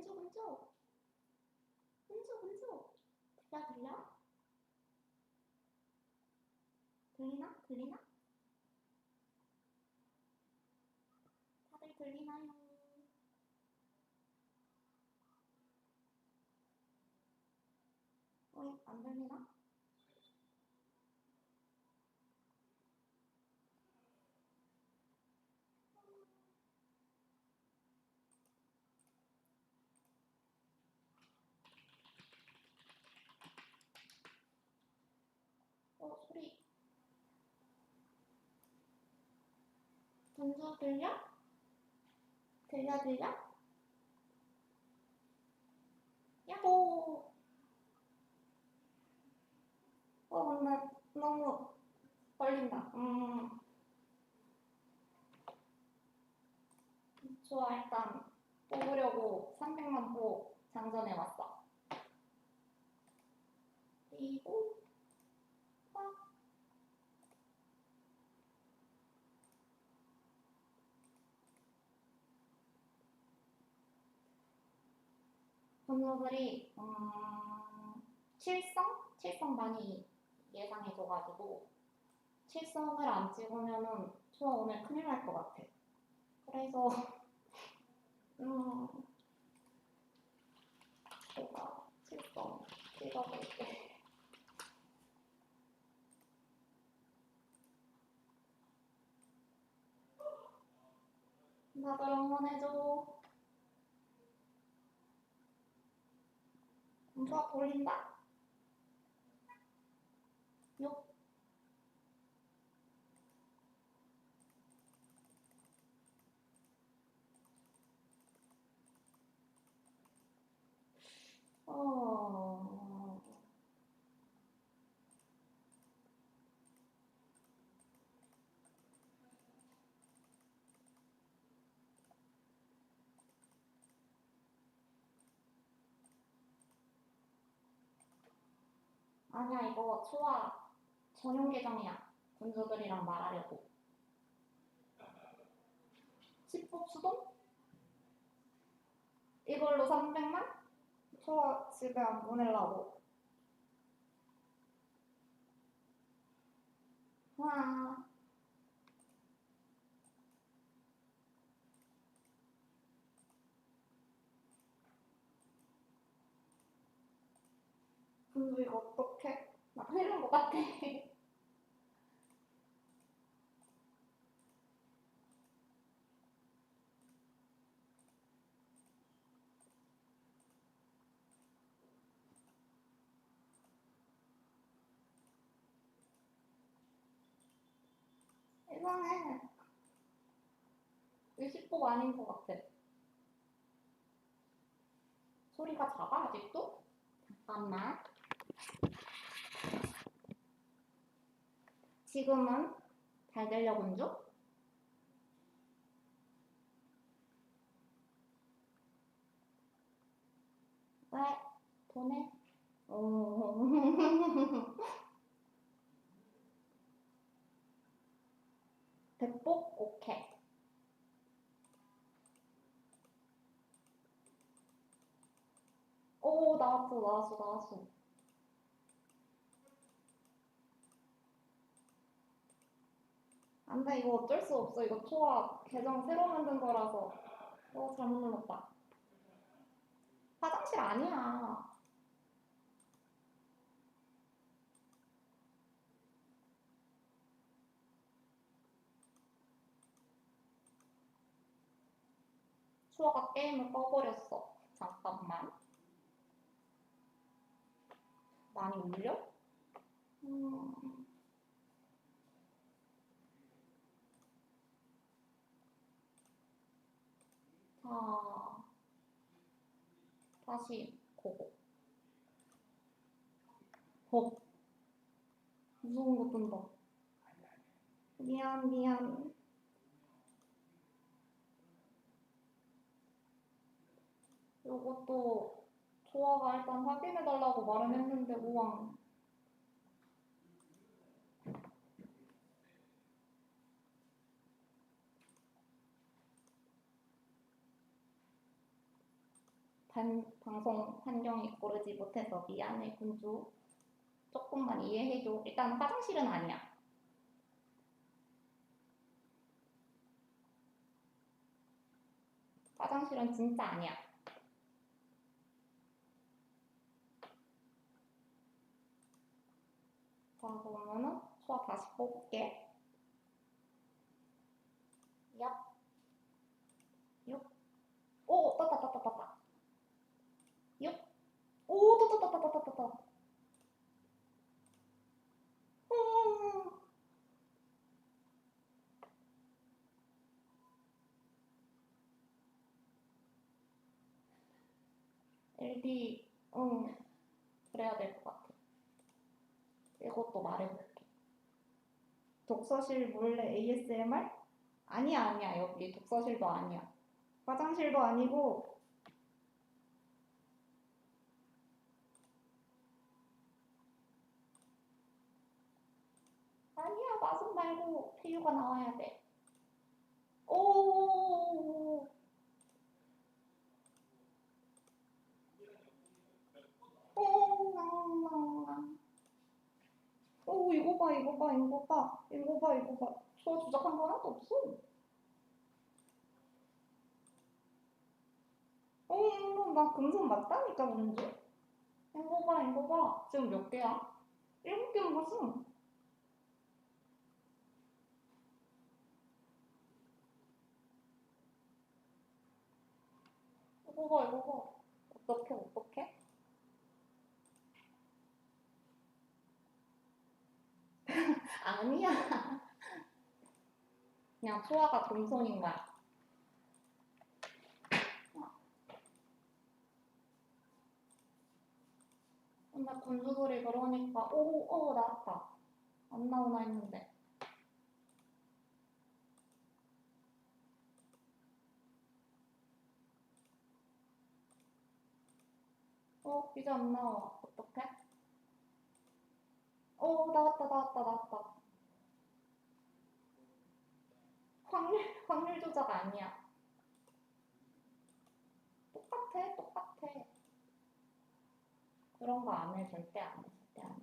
은주 은주 은주 은주 들려 들려? 들리나? 들리나? 다들 들리나요? 어이 안 들리나? 어 소리 은주 들려? 들려 들려? 야호 어 근데 너무 떨린다 음 좋아 일단 뽑으려고 300만 보 장전해 왔어 그리고 딱 분모들이 음, 칠성? 칠성 많이 예상해줘가지고 칠성을 안 찍으면은 저 오늘 큰일 날 것 같아. 그래서 음 제가 칠성 찍어볼게. 다들 응원해줘. 좋아 돌린다. 욕. 어. 아니야 이거 초아 전용 계정이야 분주들이랑 말하려고 10법 수동? 이걸로 300만? 초아 집에 안 보내려고 와 분주 이거 어떡해? 나 큰일 난것 같아 이상해. 20법 아닌 것 같아. 소리가 작아, 아직도? 잠깐만. 지금은 잘 들려, 군주? 왜? 보내? 어. 백복? 오케이. 오, 나왔어, 나왔어, 나왔어. 안 돼, 이거 어쩔 수 없어. 이거 초아 계정 새로 만든 거라서. 어, 잘못 눌렀다. 화장실 아니야. 초아가 게임을 꺼버렸어. 잠깐만. 많이 울려? 음. 자, 다시 고고. 어, 무서운 거 뜬다. 미안, 미안. 요것도 조아가 일단 확인해달라고 말은 했는데, 우왕. 반, 방송 환경이 고르지 못해서 미안해 군주. 조금만 이해해줘. 일단 화장실은 아니야. 화장실은 진짜 아니야. 자 그러면은 수아 다시 뽑을게. 얍. 육. 오 떴다 떴다 떴다. 육. 오 떴다 떴다 음. LD 응. 그래야 될 것 같아. 이것도 말해볼게. 독서실 몰래 ASMR? 아니야 아니야. 여기 독서실도 아니야. 화장실도 아니고 아니야 마술 피규가 나와야 돼 오. 오, 오, 이거 봐, 이거 봐, 이거 봐, 이거 봐, 이거 봐. 저 주작한 거 하나도 없어. 어, 나 금손 맞다니까, 문제. 이거 봐, 이거 봐. 지금 몇 개야? 일곱 개는 봤어. 이거 봐. 어떡해, 어떡해? 아니야. 그냥 소아가 금손인 거야. 근데 군주들이 그러니까 오, 오 나왔다. 안 나오나 했는데. 어, 이제 안 나와. 어떡해? 오, 나왔다, 나왔다, 나왔다. 확률, 확률 조작 아니야. 똑같아, 똑같아. 그런 거 안 해, 절대 안 해, 절대 안 해.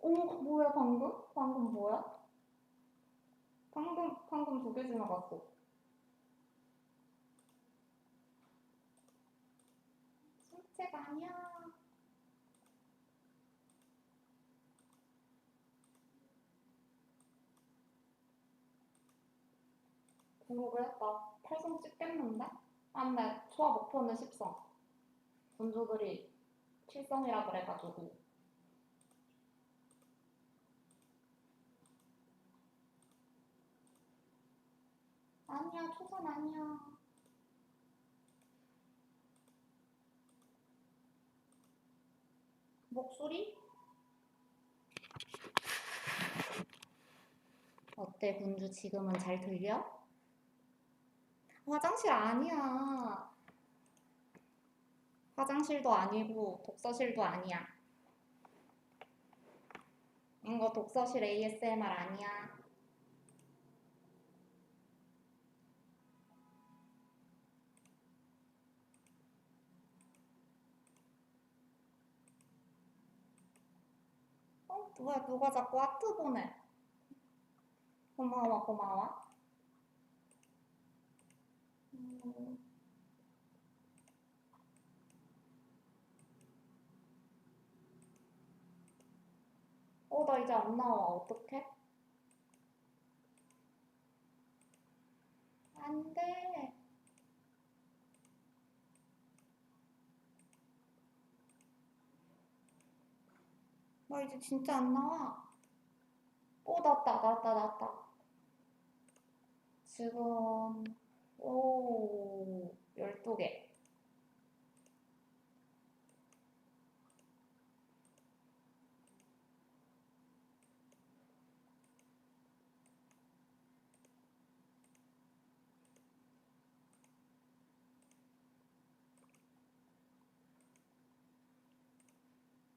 오, 뭐야, 방금? 방금 뭐야? 방금, 방금 두 개 지나갔어. 실체가 아니야. 그러게, 나 8성 찍겠는데? 아, 근데 초아 목표는 10성. 군주들이 7성이라 그래가지고. 아니야, 초선 아니야. 목소리? 어때, 군주 지금은 잘 들려? 화장실 아니야. 화장실도 아니고 독서실도 아니야. 이거 독서실 ASMR 아니야. 어? 누가, 누가 자꾸 하트 보내. 고마워, 고마워. 음. 어, 나 이제 안 나와. 어떡해? 안 돼. 나 이제 진짜 안 나와. 오, 나왔다, 나왔다, 나왔다. 지금, 오, 12개.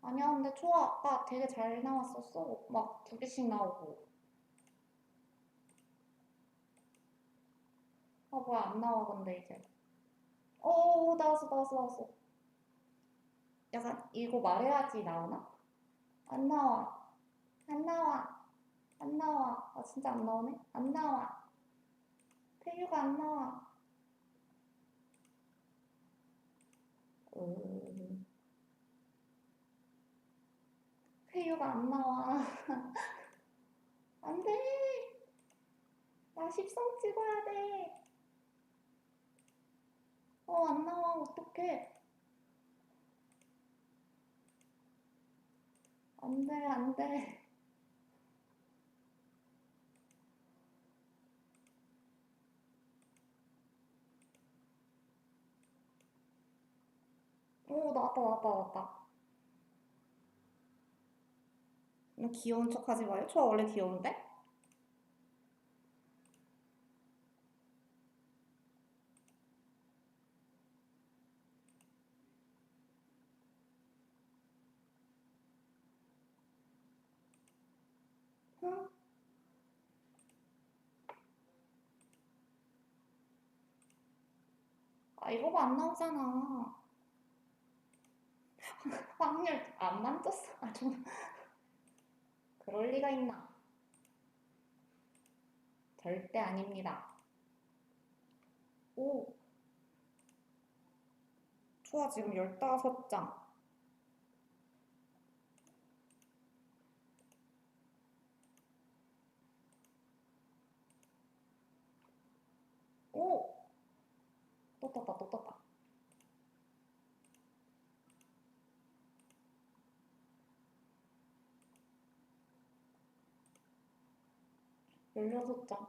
아니야, 근데 초아 아까 되게 잘 나왔었어. 막 두 개씩 나오고. 아 뭐야 안 나와 근데 이제 오 나왔어 나왔어 나왔어 약간 이거 말해야지 나오나? 안 나와 안 나와 안 나와 아 진짜 안 나오네 안 나와 페유가 안 나와 음. 페유가 안 나와 안 돼 나 10성 찍어야 돼 어, 안 나와. 어떡해. 안 돼, 안 돼. 오, 나왔다, 나왔다, 나왔다. 너 귀여운 척 하지 마요. 저 원래 귀여운데? 응? 아, 이거 봐, 안 나오잖아. 확률 안 만졌어. 아, 좀. 그럴 리가 있나? 절대 아닙니다. 오. 좋아, 지금 15장. 오! 또 떴다, 또 떴다. 열여섯 장.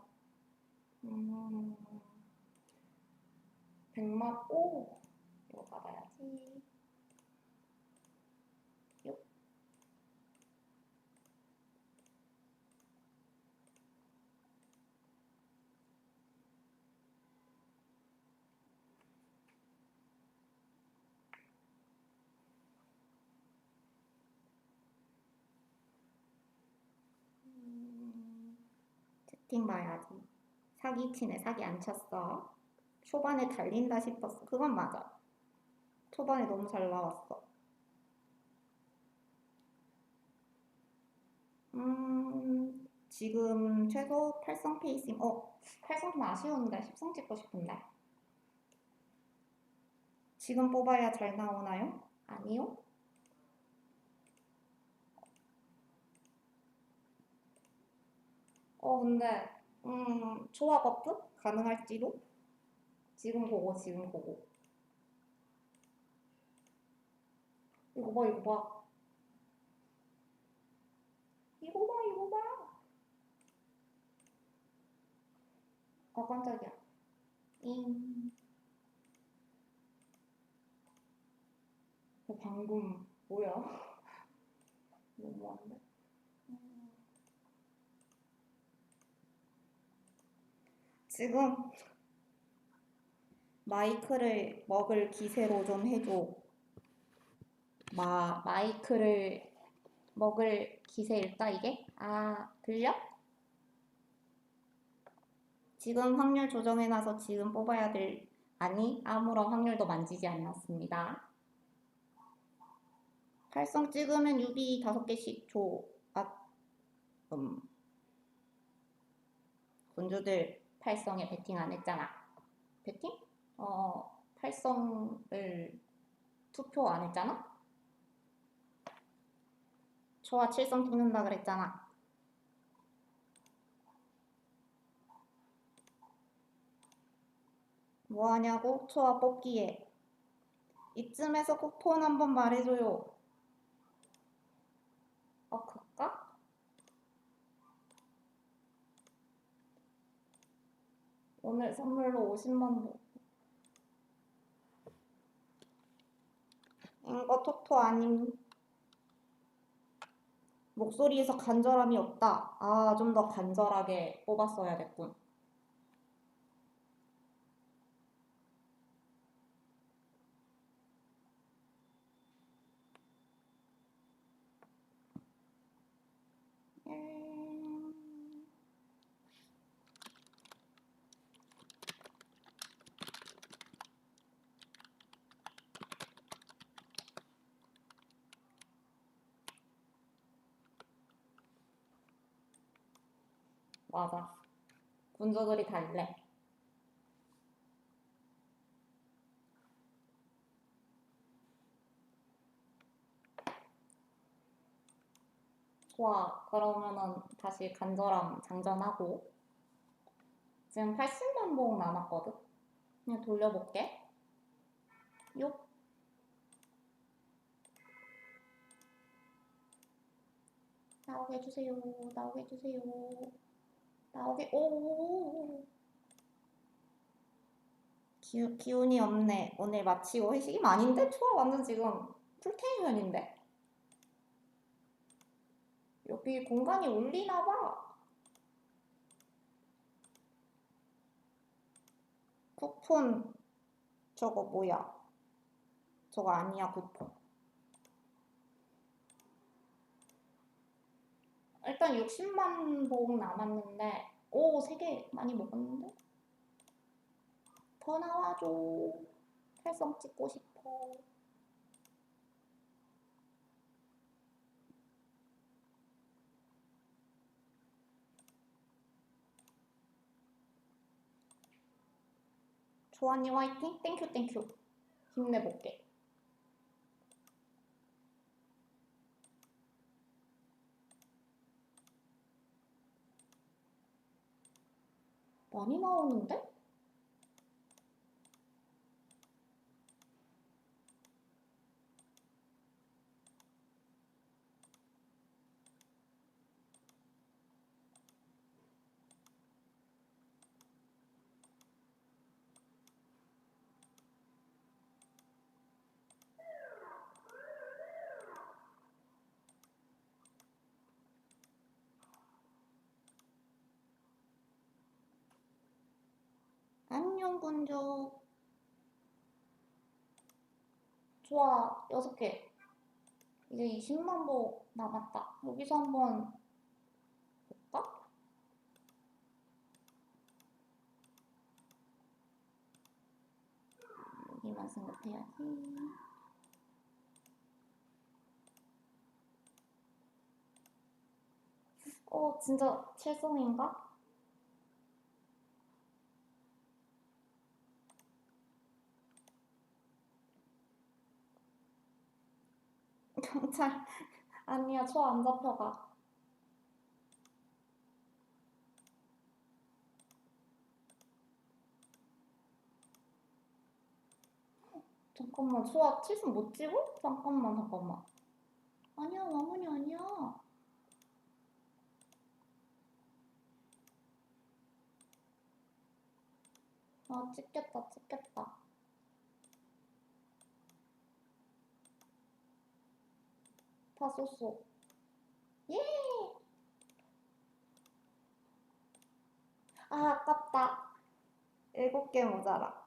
음, 백만, 오! 이거 받아야지. 요. 음, 채팅 봐야지. 사기 치네, 사기 안 쳤어. 초반에 달린다 싶었어. 그건 맞아. 초반에 너무 잘 나왔어. 음, 지금 최소 8성 페이싱. 어, 8성 좀 아쉬운데 10성 찍고 싶은데. 지금 뽑아야 잘 나오나요? 아니요? 어, 근데, 음, 조합 버프? 가능할지도? 지금 보고, 지금 보고. 이거 봐, 이거 봐. 이거 봐, 이거 봐. 아, 깜짝이야. 잉. 어, 방금, 뭐야? 너무한데? 지금 마이크를 먹을 기세로 좀 해줘. 마, 마이크를 먹을 기세일까, 이게? 아, 들려? 지금 확률 조정해놔서 지금 뽑아야 될, 아니, 아무런 확률도 만지지 않았습니다. 활성 찍으면 유비 다섯 개씩 줘. 아, 음. 군주들 팔성에 베팅 안 했잖아. 베팅? 어, 팔성을 투표 안 했잖아? 초와 칠성 찍는다 그랬잖아. 뭐 하냐고? 초와 뽑기에. 이쯤에서 꼭 폰 한번 말해줘요. 어, 그까? 오늘 선물로 50만 보. 이거 토토 아님. 목소리에서 간절함이 없다. 아, 좀 더 간절하게 뽑았어야 됐군. 음. 맞아. 군주들이 달래. 좋아. 그러면은 다시 간절함 장전하고. 지금 80만 봉 남았거든? 그냥 돌려볼게. 요. 나오게 해주세요. 나오게 해주세요. 나오게, 오. 기, 기운이 없네. 오늘 마치고 회식이 아닌데? 초아 완전 지금 풀텐션인데? 여기 공간이 울리나 봐. 쿠폰 저거 뭐야? 저거 아니야 쿠폰. 일단 60만 봉 남았는데 오, 세개 많이 먹었는데? 더 나와줘. 활성 찍고 싶어. 조언니 화이팅! 땡큐 땡큐. 힘내볼게. 많이 나오는데? 안녕 군주. 좋아, 여섯 개. 이제 20만 보 남았다. 여기서 한번 볼까? 여기만 생각해야지. 어, 진짜 칠성인가? 경찰. 아니야 초안 잡혀가. 잠깐만 초아 칠순 못 찍어? 잠깐만 잠깐만. 아니야 왕문이 아니야. 아 찍겠다 찍겠다 다 썼어. 예! 아 아깝다. 일곱 개 모자라.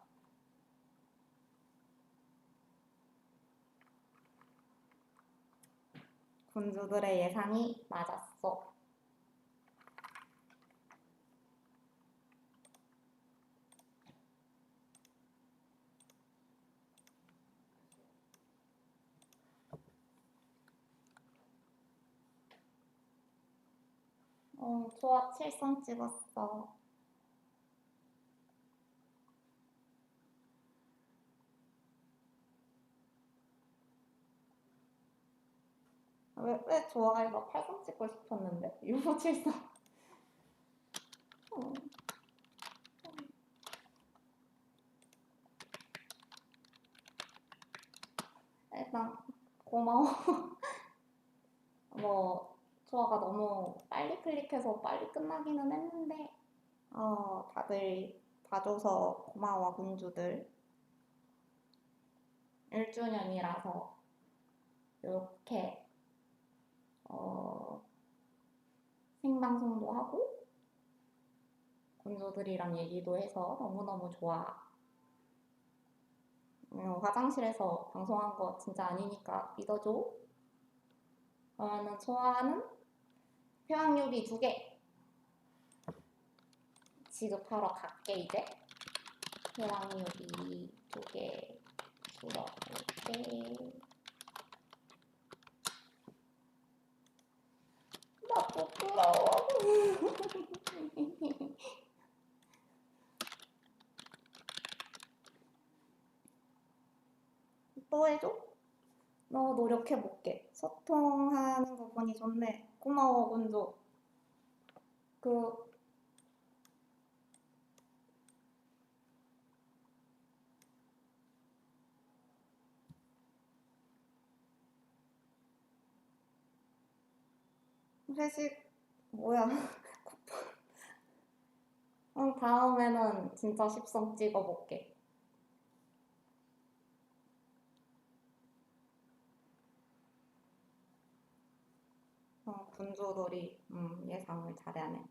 군주들의 예상이 맞았어 어, 좋아, 칠성 찍었어. 왜, 왜 좋아해? 나 팔성 찍고 싶었는데. 유보 칠성. 어. 일단, 고마워. 뭐, 조아가 너무 빨리 클릭해서 빨리 끝나기는 했는데 어, 다들 봐줘서 고마워 군주들. 1주년이라서 이렇게 어, 생방송도 하고 군주들이랑 얘기도 해서 너무너무 좋아. 어, 화장실에서 방송한 거 진짜 아니니까 믿어줘. 그러면은 좋아하는 평학요비 두 개 지급하러 갈게 이제 평학요비 두 개 풀어볼게 나 부끄러워 또 해줘? 너 노력해볼게. 소통하는 거 보니 좋네. 고마워, 군조. 그, 회식, 뭐야. 응, 다음에는 진짜 십성 찍어볼게. 어, 군조돌이 음, 예상을 잘하네.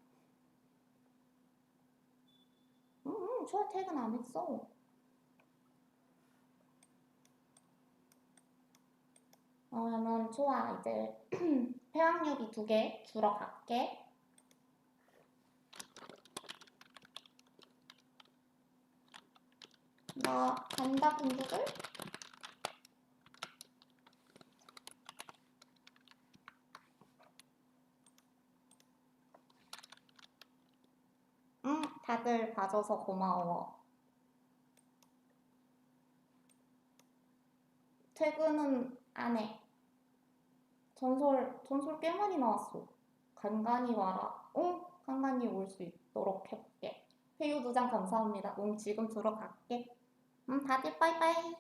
응, 응, 저 퇴근 안 했어. 어, 난 좋아. 이제 회항유비 두개 주러 갈게. 나 간다, 군조들? 다들 봐줘서 고마워. 퇴근은 안 해. 전설, 전설 꽤 많이 나왔어. 간간히 와라. 응, 간간히 올 수 있도록 해볼게. 회유 두장 감사합니다. 응, 지금 들어갈게. 응, 다들 빠이빠이.